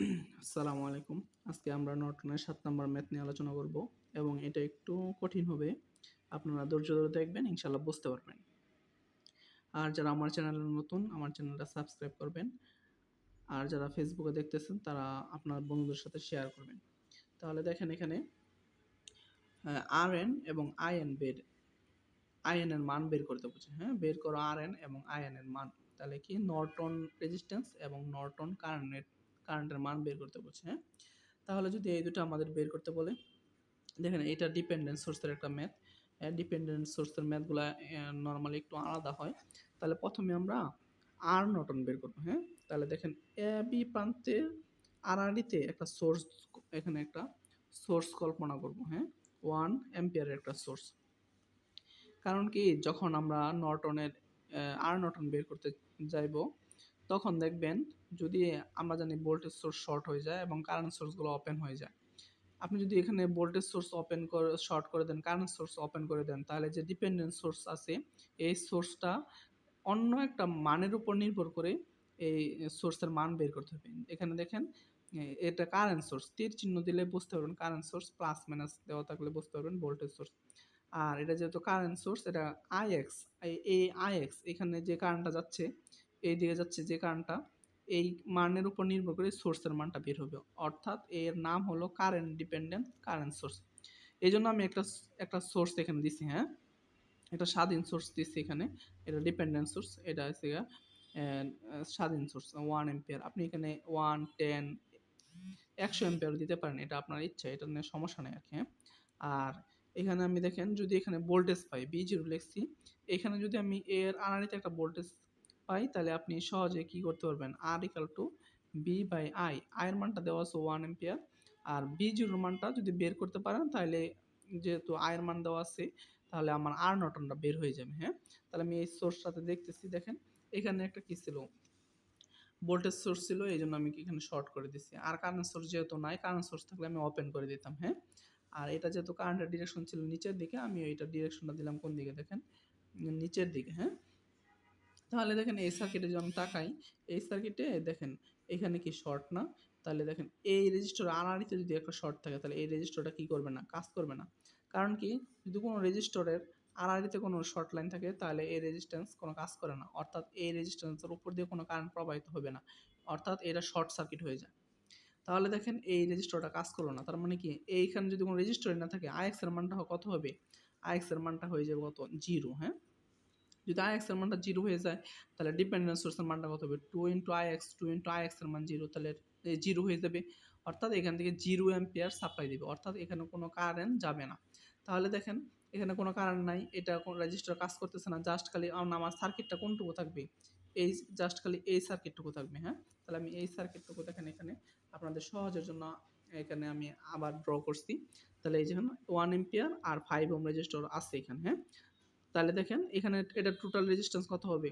আসসালামু আলাইকুম। আজকে আমরা নর্টনের সাত নম্বর ম্যাথ নিয়ে আলোচনা করব এবং এটা একটু কঠিন হবে। আপনারা ধৈর্য ধরে দেখবেন ইনশাল্লাহ বুঝতে পারবেন। আর যারা আমার চ্যানেলে নতুন, আমার চ্যানেলটা সাবস্ক্রাইব করবেন। আর যারা ফেসবুকে দেখতেছেন, তারা আপনার বন্ধুদের সাথে শেয়ার করবেন। তাহলে দেখেন এখানে আর এন এবং আইএন বের আই এর মান বের করতে বলছে। হ্যাঁ বের করো আর এন এবং আই এন এর মান। তাহলে কি? নর্টন রেজিস্ট্যান্স এবং নর্টন কারেন্টের কারেন্টের মান বের করতে বলছে হ্যাঁ? তাহলে যদি এই দুটো আমাদের বের করতে বলে, দেখেন এটা ডিপেন্ডেন্ট সোর্সের একটা ম্যাথ ডিপেন্ডেন্ট সোর্সের ম্যাথগুলো নর্মালি একটু আলাদা হয়। তাহলে প্রথমে আমরা আর নটন বের করব হ্যাঁ? তাহলে দেখেন এ বি প্রান্তে আড়াআড়িতে একটা সোর্স এখানে একটা সোর্স কল্পনা করব হ্যাঁ? ওয়ান অ্যাম্পিয়ারের একটা সোর্স কারণ কি, যখন আমরা নর্টনের আর নটন বের করতে যাইব তখন দেখবেন যদি আমরা জানি ভোল্টেজ সোর্স শর্ট হয়ে যায় এবং কারেন্ট সোর্সগুলো ওপেন হয়ে যায়। আপনি যদি এখানে ভোল্টেজ সোর্স ওপেন করে শর্ট করে দেন কারেন্ট সোর্স ওপেন করে দেন, তাহলে যে ডিপেন্ডেন্ট সোর্স আছে, এই সোর্সটা অন্য একটা মানের উপর নির্ভর করে এই সোর্সের মান বের করতে হবে। এখানে দেখেন এটা কারেন্ট সোর্স তীর চিহ্ন দিলে বুঝতে পারবেন কারেন্ট সোর্স প্লাস মাইনাস দেওয়া থাকলে বুঝতে পারবেন ভোল্টেজ সোর্স আর এটা যেহেতু কারেন্ট সোর্স এটা আইএক্স এই আইএক্স এখানে যে কারেন্টটা যাচ্ছে এই দিকে যাচ্ছে যে কারেন্টটা এই মানের উপর নির্ভর করে সোর্সের মানটা বের হবে। অর্থাৎ এর নাম হলো কারেন্ট ডিপেন্ডেন্ট কারেন্ট সোর্স এই জন্য আমি একটা একটা সোর্স এখানে দিছি হ্যাঁ? এটা স্বাধীন সোর্স দিচ্ছি এখানে। এটা ডিপেন্ডেন্ট সোর্স এটা হচ্ছে স্বাধীন সোর্স ওয়ান এম্পিয়ার আপনি এখানে ওয়ান টেন একশো এম্পিয়ার দিতে পারেন, এটা আপনার ইচ্ছা, এটা নিয়ে সমস্যা নেই আর কি হ্যাঁ? আর এখানে আমি দেখেন, যদি এখানে ভোল্টেজ পাই বি জিরো লিখছি, এখানে যদি আমি এর আনারিতে একটা ভোল্টেজ পাই, তাহলে আপনি সহজে কি করতে পারবেন? R equal to V by I আয়ের মানটা দেওয়া আছে ওয়ান এম্পিয়ার আর বি জিরোর মানটা যদি বের করতে পারেন, তাহলে যেহেতু আয়ের মান দেওয়া আছে, তাহলে আমার আর নটনটা বের হয়ে যাবে হ্যাঁ? তাহলে আমি এই সোর্সটাতে দেখতেছি, দেখেন, এখানে একটা কী ছিল? ভোল্টেজ সোর্স ছিল, এই জন্য আমি এখানে শর্ট করে দিছি। আর কারেন্ট সোর্স যেহেতু নাই কারেন্ট সোর্স থাকলে আমি ওপেন করে দিতাম হ্যাঁ? আর এটা যেহেতু কারেন্টের ডিরেকশন ছিল নিচের দিকে, আমি এইটা ডিরেকশনটা দিলাম কোন দিকে, দেখেন, নিচের দিকে হ্যাঁ? তাহলে দেখেন এই সার্কিটে যদি আমি তাকাই, এই সার্কিটে দেখেন এখানে কি শর্ট না? তাহলে দেখেন এই রেজিস্টার আড়াআড়িতে যদি একটা শর্ট থাকে, তাহলে এই রেজিস্টারটা কি করবে না? কাজ করবে না। কারণ কি, যদি কোনো রেজিস্টরের আড়াআড়িতে কোনো শর্ট লাইন থাকে, তাহলে এই রেজিস্ট্যান্স কোনো কাজ করে না। অর্থাৎ এই রেজিস্ট্যান্সের উপর দিয়ে কোনো কারেন্ট প্রবাহিত হবে না। অর্থাৎ এটা শর্ট সার্কিট হয়ে যায়। তাহলে দেখেন এই রেজিস্টারটা কাজ করল না। তার মানে কি, এইখানে যদি কোনো রেজিস্টার না থাকে আইএক্স এর মানটা কত হবে? আইএক্স এর মানটা হয়ে যাবে কত? জিরো হ্যাঁ? যদি আই এক্সের মানটা জিরো হয়ে যায়, তাহলে ডিপেন্ডেন্ট সোর্সের মানটা কত হবে? Two into I X two into I এক্সের মান জিরো তাহলে জিরো হয়ে যাবে। অর্থাৎ এখান থেকে জিরো অ্যাম্পিয়ার সাপ্লাই দেবে। অর্থাৎ এখানে কোনো কারেন্ট যাবে না। তাহলে দেখেন, এখানে কোনো কারেন্ট নাই, এটা কোনো রেজিস্টার কাজ করতেছে না জাস্ট খালি আমার সার্কিটটা কোনটুকু থাকবে? এই জাস্ট খালি এই সার্কিটটুকু থাকবে হ্যাঁ? তাহলে আমি এই সার্কিটটুকু দেখেন এখানে, আপনাদের সহজের জন্য এখানে আমি আবার ড্র করছি। তাহলে এই যেখানে ওয়ান এম্পিয়ার আর ফাইভ ওম রেজিস্টার আছে এখানে হ্যাঁ? তাহলে দেখেন, এখানে এটা টোটাল রেজিস্ট্যান্স কত হবে?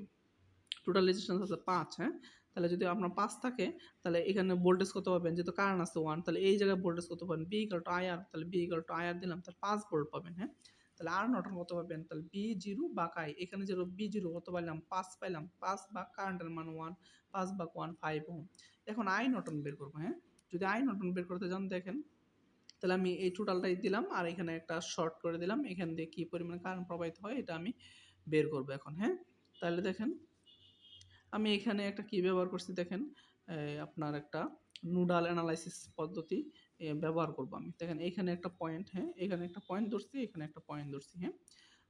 টোটাল রেজিস্ট্যান্স আছে পাঁচ হ্যাঁ? তাহলে যদি আপনার পাঁচ থাকে, তাহলে এখানে ভোল্টেজ কত পাবেন? যেহেতু কারেন্ট আছে ওয়ান তাহলে এই জায়গায় ভোল্টেজ কত পাবেন? বি ইকাল টু আইআর তাহলে বি ইকাল টু আইআর দিলাম, তাহলে পাঁচ ভোল্ট পাবেন হ্যাঁ? তাহলে আর নটন কত পাবেন? তাহলে বি জিরো বা কাই এখানে যেন বি জিরো কত পাইলাম? পাঁচ পাইলাম, পাঁচ বা কারেন্টের মান ওয়ান পাঁচ বা ওয়ান ফাইভ ওম এখন আই নটন বের করব হ্যাঁ? যদি আই নটন বের করতে যান, দেখেন তাহলে আমি এই টোটালটাই দিলাম আর এখানে একটা শর্ট করে দিলাম। এখান দিয়ে কী পরিমাণে কারেন্ট প্রবাহিত হয় এটা আমি বের করব এখন হ্যাঁ? তাহলে দেখেন, আমি এখানে একটা কি ব্যবহার করছি দেখেন আপনার একটা নুডাল অ্যানালাইসিস পদ্ধতি ব্যবহার করব আমি। দেখেন, এখানে একটা পয়েন্ট হ্যাঁ? এখানে একটা পয়েন্ট ধরছি, এখানে একটা পয়েন্ট ধরছি হ্যাঁ?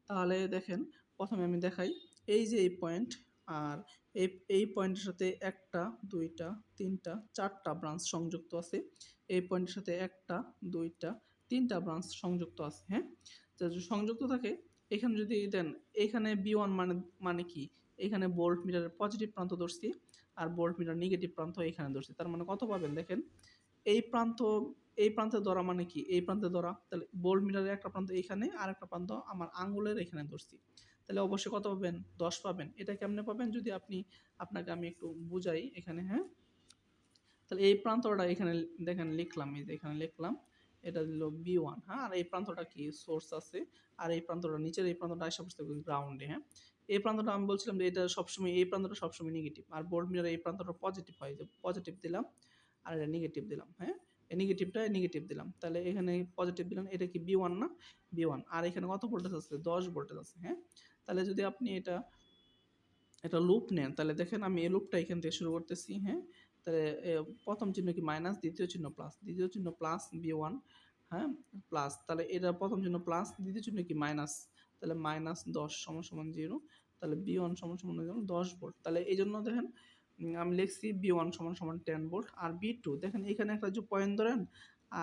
তাহলে দেখেন, প্রথমে আমি দেখাই, এই যে এই পয়েন্ট আর এই এই পয়েন্টের সাথে একটা, দুইটা, তিনটা, চারটা ব্রাঞ্চ সংযুক্ত আছে। এই পয়েন্টের সাথে একটা, দুইটা, তিনটা ব্রাঞ্চ সংযুক্ত আছে হ্যাঁ? যদি সংযুক্ত থাকে, এখানে যদি দেন, এখানে বি ওয়ান মানে মানে কি? এখানে বোল্ট মিটারের পজিটিভ প্রান্ত ধরছি আর বোল্ট মিটার নেগেটিভ প্রান্ত এখানে ধরছি। তার মানে কত পাবেন দেখেন? এই প্রান্ত, এই প্রান্তে ধরা মানে কি? এই প্রান্তে ধরা, তাহলে বোল্ট মিটারের একটা প্রান্ত এখানে আর একটা প্রান্ত আমার আঙ্গুলের এখানে ধরছি। তাহলে অবশ্যই কত পাবেন? দশ পাবেন। এটা কেমনে পাবেন? যদি আপনি আপনাকে আমি একটু বুঝাই এখানে হ্যাঁ? তাহলে এই প্রান্তটা এখানে দেখেন লিখলাম, এই যে এখানে লিখলাম, এটা দিল বি ওয়ান হ্যাঁ? আর এই প্রান্তটা কি? সোর্স আছে। আর এই প্রান্তটা নিচের এই প্রান্তটা আসা পড়তে গ্রাউন্ডে হ্যাঁ? এই প্রান্তটা আমি বলছিলাম যে এটা সবসময়, এই প্রান্তটা সবসময় নেগেটিভ আর বোর্ড মিটার এই প্রান্তটা পজিটিভ হয়, যে পজিটিভ দিলাম, আর এটা নেগেটিভ দিলাম হ্যাঁ? নেগেটিভটা নেগেটিভ দিলাম। তাহলে এখানে পজিটিভ দিলাম, এটা কি বি ওয়ান না? বি ওয়ান আর এখানে কত ভোল্টেজ আছে? দশ ভোল্টেজ আছে হ্যাঁ? তাহলে যদি আপনি এটা এটা লুপ নেন, তাহলে দেখেন আমি এই লুপটা এখান থেকে শুরু করতেছি হ্যাঁ? তাহলে প্রথম চিহ্ন কি মাইনাস দ্বিতীয় চিহ্ন প্লাস দ্বিতীয় চিহ্ন প্লাস বি ওয়ান হ্যাঁ? প্লাস তাহলে এটা প্রথম চিহ্ন প্লাস দ্বিতীয় চিহ্ন কি মাইনাস তাহলে মাইনাস দশ সমান সমান জিরো তাহলে বি ওয়ান সমান সমান দশ ভোল্ট তাহলে এই জন্য দেখেন আমি লিখছি বি ওয়ান সমান সমান টেন ভোল্ট আর বি টু। দেখেন, এখানে একটা যে পয়েন্ট ধরেন,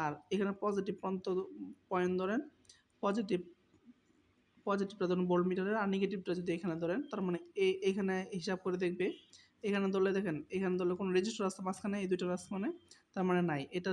আর এখানে পজিটিভ প্রান্ত পয়েন্ট ধরেন পজিটিভ পজিটিভটা ধরুন বোল্ট মিটারের আর নেগেটিভটা যদি এখানে ধরেন, তার মানে এখানে হিসাব করে দেখবে, এখানে ধরলে দেখেন, এখানে ধরলে কোনো রেজিস্টার রাস্তা মাঝখানে, এই দুটো রাস্তা মানে তার মানে নাই। এটা